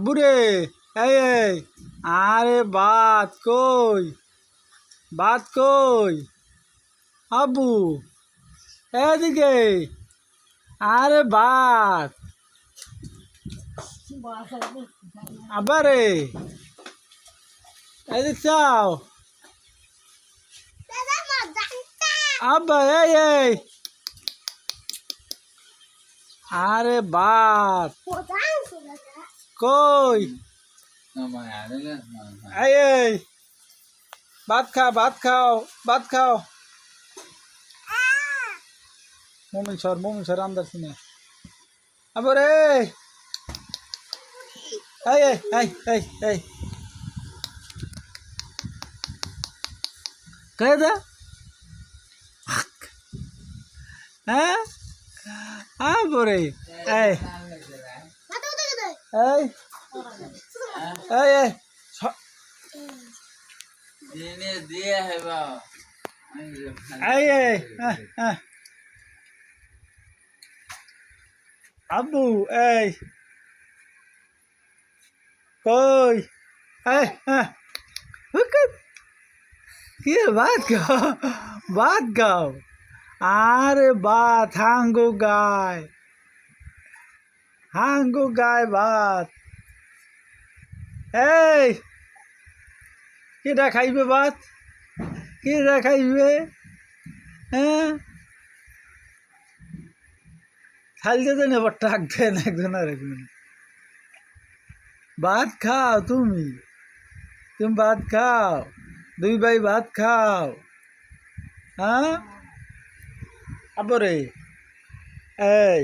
আব্বুরে এই এই। আরে বাত কই বাত কই। আব্বু এদিকে। আরে বাত আবারে। এদিক চাও। আব্বা এই এই। আরে বাত কই এই এই ভাত খাও ভাত খাও ভাত খাও মমিন সর মমিন সর আন্দার শুনে আবার এই এই এই এই এই এই কে দা হ্যাঁ আবরে এই এই এই এই স- এই এই হ্যাঁ হ্যাঁ আব্বু এই কই এই হ্যাঁ হুকুত কি বাত গাও বাত গাও আরে বাত হাঙ্গু গায় হাঙ্গু গায় বাত এই কিটা খাইবে ভাত কিটা খাইবে হ্যাঁ থালতে তো নেবার টাক দেন একজন আর একজন ভাত খাও তুমি তুমি ভাত খাও দুই ভাই ভাত খাও হ্যাঁ আবরে এই